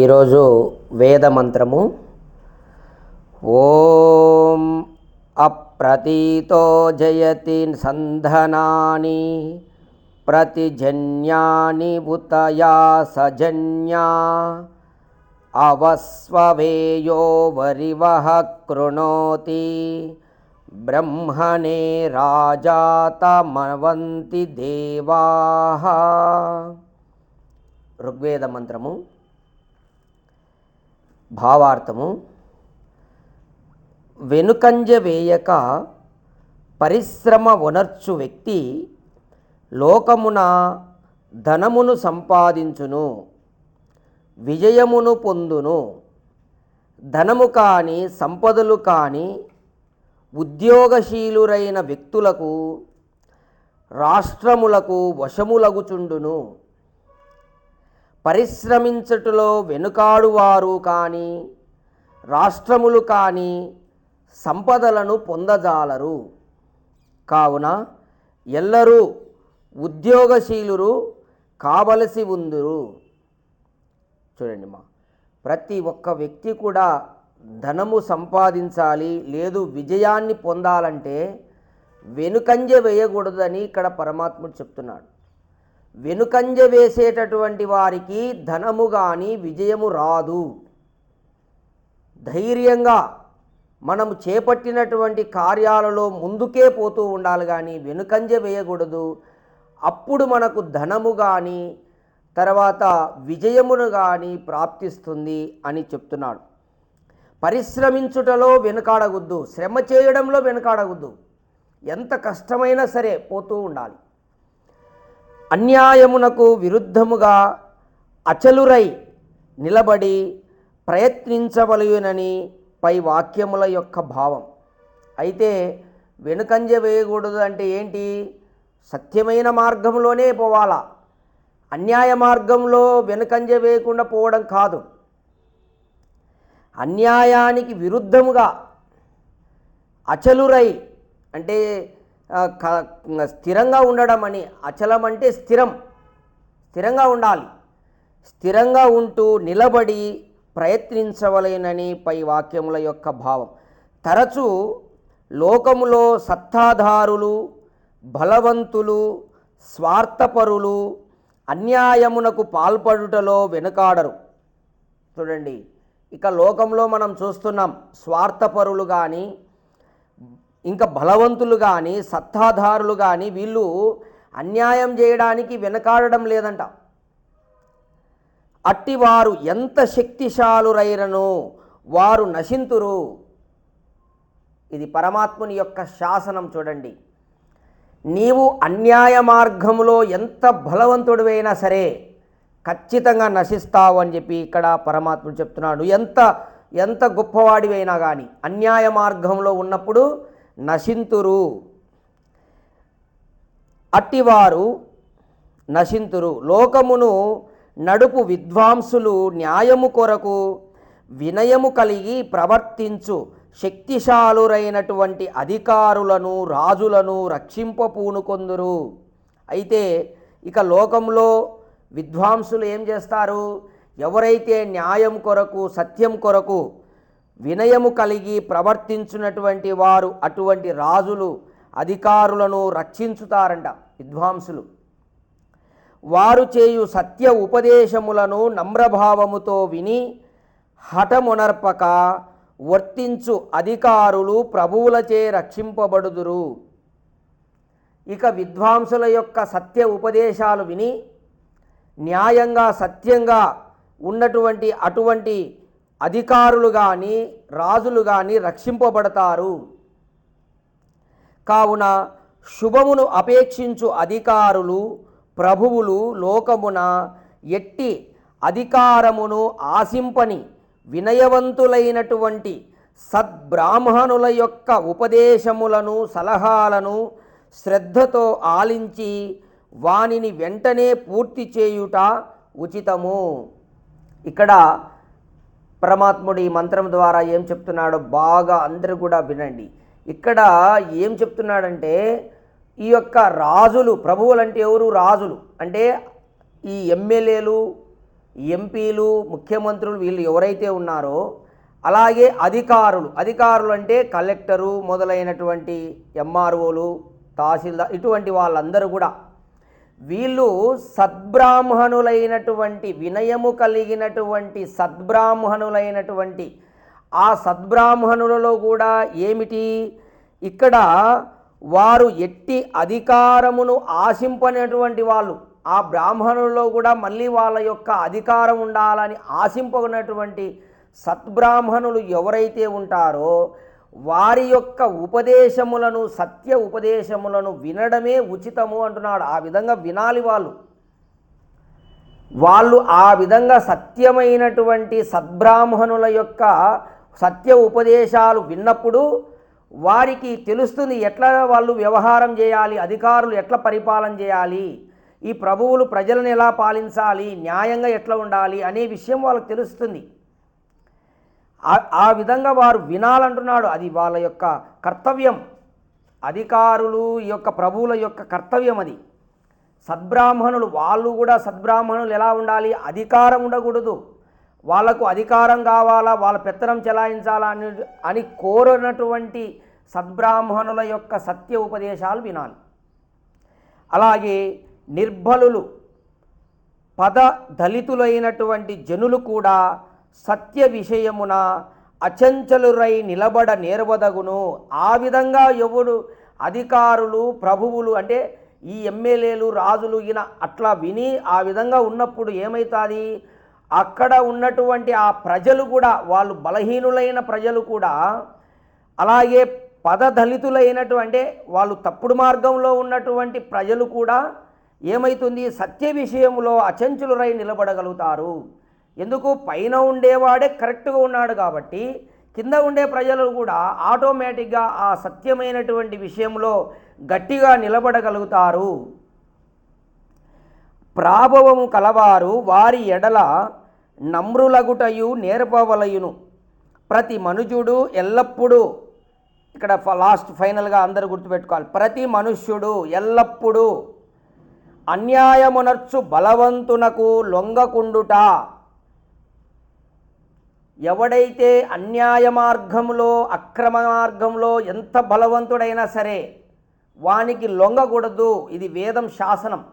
ఈరోజు వేద మంత్రము. ఓం అప్రతీతో జయతి సంధనాని ప్రతిజన్యాని ఉతయా సజన్యా అవస్వవేయో వరివః కృణోతి. బ్రహ్మణే రాజాతమవంతి దేవాహ ఋగ్వేద మంత్రము భావార్థము వెనుకంజ వేయక పరిశ్రమ వనర్చు వ్యక్తి లోకమున ధనమును సంపాదించును విజయమును పొందును ధనము కానీ సంపదలు కానీ ఉద్యోగశీలురైన వ్యక్తులకు రాష్ట్రములకు వశములగుచుండును. పరిశ్రమించటలో వెనుకాడువారు కానీ రాష్ట్రములు కానీ సంపదలను పొందజాలరు. కావున ఎల్లరూ ఉద్యోగశీలురు కావలసి ఉందురు. చూడండి మా ప్రతి ఒక్క వ్యక్తి కూడా ధనము సంపాదించాలి లేదు విజయాన్ని పొందాలంటే వెనుకంజ వేయకూడదని ఇక్కడ పరమాత్ముడు చెప్తున్నాడు. వెనుకంజ వేసేటటువంటి వారికి ధనము కానీ విజయము రాదు. ధైర్యంగా మనము చేపట్టినటువంటి కార్యాలలో ముందుకే పోతూ ఉండాలి కానీ వెనుకంజ వేయకూడదు. అప్పుడు మనకు ధనము కానీ తర్వాత విజయమును కానీ ప్రాప్తిస్తుంది అని చెప్తున్నాడు. పరిశ్రమించుటలో వెనుకాడగొద్దు శ్రమ చేయడంలో వెనుకాడగొద్దు. ఎంత కష్టమైనా సరే పోతూ ఉండాలి. అన్యాయమునకు విరుద్ధముగా అచలురై నిలబడి ప్రయత్నించవలయునని పై వాక్యముల యొక్క భావం. అయితే వెనుకంజ వేయకూడదు అంటే ఏంటి? సత్యమైన మార్గంలోనే పోవాలా? అన్యాయ మార్గంలో వెనుకంజ వేయకుండా పోవడం కాదు. అన్యాయానికి విరుద్ధముగా అచలురై అంటే స్థిరంగా ఉండడం అని అచలం అంటే స్థిరం స్థిరంగా ఉండాలి. స్థిరంగా ఉంటూ నిలబడి ప్రయత్నించవలేనని పై వాక్యముల యొక్క భావం. తరచూ లోకములో సత్తాధారులు బలవంతులు స్వార్థపరులు అన్యాయమునకు పాల్పడుటలో వెనుకాడరు. చూడండి ఇక లోకంలో మనం చూస్తున్నాం స్వార్థపరులు కానీ ఇంకా బలవంతులు కానీ సత్తాధారులు కానీ వీళ్ళు అన్యాయం చేయడానికి వెనకాడడం లేదంట. అట్టివారు ఎంత శక్తిశాలురైరను వారు నశింతురు. ఇది పరమాత్ముని యొక్క శాసనం చూడండి. నీవు అన్యాయ మార్గంలో ఎంత బలవంతుడివైనా సరే ఖచ్చితంగా నశిస్తావు అని చెప్పి ఇక్కడ పరమాత్ముడు చెప్తున్నాడు. ఎంత ఎంత గొప్పవాడివైనా కానీ అన్యాయ మార్గంలో ఉన్నప్పుడు నశింతురు. అట్టివారు నశింతురు. లోకమును నడుపు విద్వాంసులు న్యాయము కొరకు వినయము కలిగి ప్రవర్తించు శక్తిశాలురైనటువంటి అధికారులను రాజులను రక్షింపపూనుకొందురు అయితే ఇక లోకంలో విద్వాంసులు ఏం చేస్తారు? ఎవరైతే న్యాయం కొరకు సత్యం కొరకు వినయము కలిగి ప్రవర్తించినటువంటి వారు అటువంటి రాజులు అధికారులను రక్షించుతారంట విద్వాంసులు. వారు చేయు సత్య ఉపదేశములను నమ్రభావముతో విని హఠమునర్పక వర్తించు అధికారులు ప్రభువులచే రక్షింపబడుదురు. ఇక విద్వాంసుల యొక్క సత్య ఉపదేశాలు విని న్యాయంగా సత్యంగా ఉన్నటువంటి అటువంటి అధికారులు కానీ రాజులు కానీ రక్షింపబడతారు. కావున శుభమును అపేక్షించు అధికారులు ప్రభువులు లోకమున ఎట్టి అధికారమును ఆశింపని వినయవంతులైనటువంటి సద్బ్రాహ్మణుల యొక్క ఉపదేశములను సలహాలను శ్రద్ధతో ఆలించి వానిని వెంటనే పూర్తి చేయుట ఉచితము. ఇక్కడ పరమాత్ముడు ఈ మంత్రం ద్వారా ఏం చెప్తున్నాడో బాగా అందరూ కూడా వినండి. ఇక్కడ ఏం చెప్తున్నాడంటే ఈ యొక్క రాజులు ప్రభువులు అంటే ఎవరు? రాజులు. అంటే ఈ ఎమ్మెల్యేలు ఎంపీలు ముఖ్యమంత్రులు వీళ్ళు ఎవరైతే ఉన్నారో అలాగే అధికారులు. అధికారులు అంటే కలెక్టరు మొదలైనటువంటి ఎంఆర్ఓలు తహసీల్దార్ ఇటువంటి వాళ్ళందరూ కూడా. వీళ్ళు సద్బ్రాహ్మణులైనటువంటి వినయము కలిగినటువంటి సద్బ్రాహ్మణులైనటువంటి ఆ సద్బ్రాహ్మణులలో కూడా ఏమిటి? ఇక్కడ వారు ఎట్టి అధికారమును ఆశింపనటువంటి వాళ్ళు. ఆ బ్రాహ్మణుల్లో కూడా మళ్ళీ వాళ్ళ యొక్క అధికారం ఉండాలని ఆశింపనటువంటి సద్బ్రాహ్మణులు ఎవరైతే ఉంటారో వారి యొక్క ఉపదేశములను సత్య ఉపదేశములను వినడమే ఉచితము అంటున్నాడు. ఆ విధంగా వినాలి వాళ్ళు. వాళ్ళు ఆ విధంగా సత్యమైనటువంటి సద్బ్రాహ్మణుల యొక్క సత్య ఉపదేశాలు విన్నప్పుడు వారికి తెలుస్తుంది ఎట్లా వాళ్ళు వ్యవహారం చేయాలి అధికారులు ఎట్లా పరిపాలన చేయాలి ఈ ప్రభువులు ప్రజలను ఎలా పాలించాలి న్యాయంగా ఎట్లా ఉండాలి అనే విషయం వాళ్ళకి తెలుస్తుంది. ఆ- విధంగా వారు వినాలంటున్నాడు. అది వాళ్ళ యొక్క కర్తవ్యం. అధికారులు ఈ యొక్క ప్రభువుల యొక్క కర్తవ్యం అది. సద్బ్రాహ్మణులు వాళ్ళు కూడా సద్బ్రాహ్మణులు ఎలా ఉండాలి? అధికారం ఉండకూడదు. వాళ్ళకు అధికారం కావాలా? వాళ్ళ పెత్తనం చెలాయించాలా? అని అని కోరినటువంటి సద్బ్రాహ్మణుల యొక్క సత్య ఉపదేశాలు వినాలి. అలాగే నిర్బలులు పద దళితులైనటువంటి జనులు కూడా సత్య విషయమున అచంచలురై నిలబడ నేర్వదగును. ఆ విధంగా ఎవడు అధికారులు ప్రభువులు అంటే ఈ ఎమ్మెల్యేలు రాజులు ఈయన అట్లా విని ఆ విధంగా ఉన్నప్పుడు ఏమవుతుంది అక్కడ ఉన్నటువంటి ఆ ప్రజలు కూడా వాళ్ళు బలహీనులైన ప్రజలు కూడా అలాగే పదదళితులైనటు అంటే వాళ్ళు తప్పుడు మార్గంలో ఉన్నటువంటి ప్రజలు కూడా ఏమవుతుంది సత్య విషయంలో అచంచులురై నిలబడగలుగుతారు. ఎందుకు పైన ఉండేవాడే కరెక్ట్గా ఉన్నాడు కాబట్టి కింద ఉండే ప్రజలు కూడా ఆటోమేటిక్గా ఆ సత్యమైనటువంటి విషయంలో గట్టిగా నిలబడగలుగుతారు. ప్రాభవము కలవారు వారి ఎడల నమ్రులగుటయు నేర్పవలయును. ప్రతి మనుజుడు ఎల్లప్పుడూ ఇక్కడ ఫ- లాస్ట్ ఫైనల్గా అందరూ గుర్తుపెట్టుకోవాలి. ప్రతి మనుష్యుడు ఎల్లప్పుడూ అన్యాయమునర్చు బలవంతునకు లొంగకుండుట. ఎవడైతే అన్యాయ మార్గంలో అక్రమ మార్గంలో ఎంత బలవంతుడైనా సరే వానికి లొంగకూడదు. ఇది వేదం శాసనం.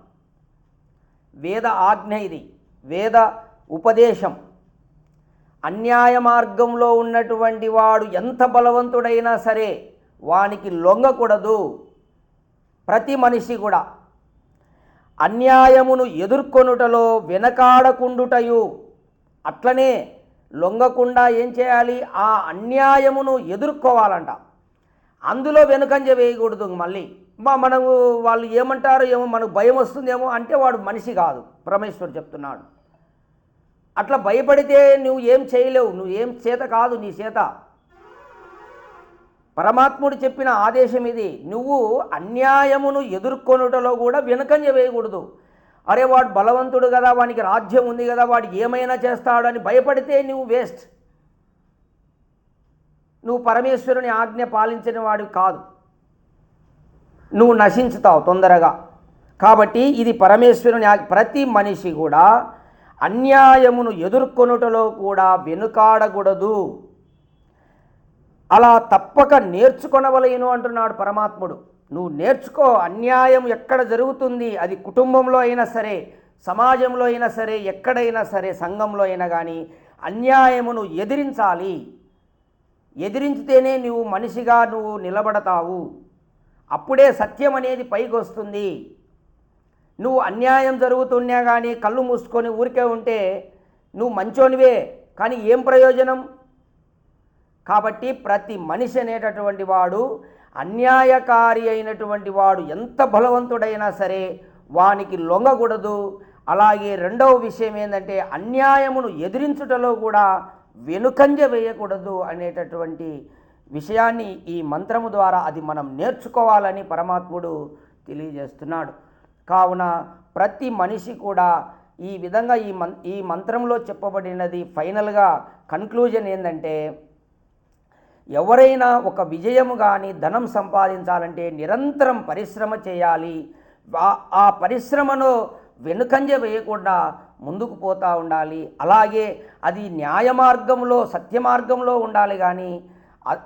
వేద ఆజ్ఞ ఇది. వేద ఉపదేశం. అన్యాయ మార్గంలో ఉన్నటువంటి వాడు ఎంత బలవంతుడైనా సరే వానికి లొంగకూడదు. ప్రతి మనిషి కూడా. అన్యాయమును ఎదుర్కొనుటలో వెనకాడకుండుటయు. అట్లనే లొంగకుండా ఏం చేయాలి? ఆ అన్యాయమును ఎదుర్కోవాలంట. అందులో వెనుకంజ వేయకూడదు మళ్ళీ. మా మనము వాళ్ళు ఏమంటారో ఏమో మనకు భయం వస్తుందేమో అంటే వాడు మనిషి కాదు. పరమేశ్వరుడు చెప్తున్నాడు. అట్లా భయపడితే నువ్వు ఏం చేయలేవు. నువ్వు ఏం చేత కాదు నీ చేత. పరమాత్ముడు చెప్పిన ఆదేశం ఇది. నువ్వు అన్యాయమును ఎదుర్కొనుటలో కూడా వెనుకంజ వేయకూడదు. అరే వాడు బలవంతుడు కదా వానికి రాజ్యం ఉంది కదా వాడు ఏమైనా చేస్తాడని భయపడితే నువ్వు వేస్ట్. నువ్వు పరమేశ్వరుని ఆజ్ఞ పాలించిన వాడివి కాదు. నువ్వు నశించుతావు తొందరగా. కాబట్టి ఇది పరమేశ్వరుని ప్రతి మనిషి కూడా అన్యాయమును ఎదుర్కొనుటలో కూడా వెనుకాడకూడదు. అలా తప్పక నేర్చుకొనవలేను అంటున్నాడు పరమాత్ముడు. నువ్వు నేర్చుకో అన్యాయం ఎక్కడ జరుగుతుంది? అది కుటుంబంలో అయినా సరే సమాజంలో అయినా సరే ఎక్కడైనా సరే సంఘంలో అయినా కానీ అన్యాయమును ఎదిరించాలి. ఎదిరించితేనే నువ్వు మనిషిగా నువ్వు నిలబడతావు. అప్పుడే సత్యం అనేది పైకి వస్తుంది. నువ్వు అన్యాయం జరుగుతున్నా కానీ కళ్ళు మూసుకొని ఊరికే ఉంటే నువ్వు మంచోనివే కానీ ఏం ప్రయోజనం? కాబట్టి ప్రతి మనిషి అనేటటువంటి వాడు అన్యాయకారి అయినటువంటి వాడు ఎంత బలవంతుడైనా సరే వానికి లొంగకూడదు. అలాగే రెండవ విషయం ఏంటంటే అన్యాయమును ఎదిరించుటలో కూడా వెనుకంజ వేయకూడదు అనేటటువంటి విషయాన్ని ఈ మంత్రము ద్వారా అది మనం నేర్చుకోవాలని పరమాత్ముడు తెలియజేస్తున్నాడు. కావున ప్రతి మనిషి కూడా ఈ విధంగా ఈ మం ఈ మంత్రంలో చెప్పబడినది ఫైనల్గా కన్క్లూజన్ ఏంటంటే ఎవరైనా ఒక విజయము కానీ ధనం సంపాదించాలంటే నిరంతరం పరిశ్రమ చేయాలి. ఆ- పరిశ్రమను వెనుకంజ వేయకుండా ముందుకు పోతూ ఉండాలి. అలాగే అది న్యాయ మార్గంలో సత్య మార్గంలో ఉండాలి కానీ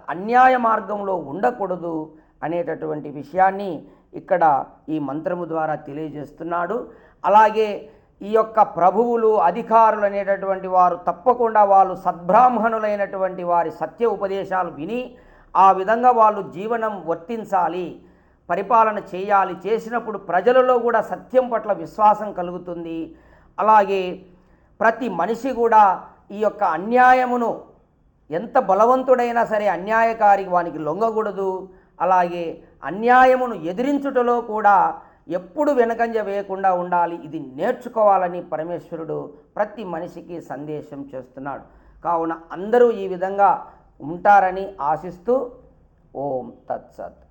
అన్యాయ మార్గంలో ఉండకూడదు అనేటటువంటి విషయాన్ని ఇక్కడ ఈ మంత్రము ద్వారా తెలియజేస్తున్నాడు. అలాగే ఈ యొక్క ప్రభువులు అధికారులు అనేటటువంటి వారు తప్పకుండా వాళ్ళు సద్బ్రాహ్మణులైనటువంటి వారి సత్య ఉపదేశాలు విని ఆ విధంగా వాళ్ళు జీవనం వర్తించాలి పరిపాలన చేయాలి. చేసినప్పుడు ప్రజలలో కూడా సత్యం పట్ల విశ్వాసం కలుగుతుంది. అలాగే ప్రతి మనిషి కూడా ఈ యొక్క అన్యాయమును ఎంత బలవంతుడైనా సరే అన్యాయకారి వానికి లొంగకూడదు. అలాగే అన్యాయమును ఎదిరించుటలో కూడా ఎప్పుడు వెనకంజ వేయకుండా ఉండాలి ఇది నేర్చుకోవాలని పరమేశ్వరుడు ప్రతి మనిషికి సందేశం చేస్తున్నాడు. కావున అందరూ ఈ విధంగా ఉంటారని ఆశిస్తూ ఓం తత్సత్.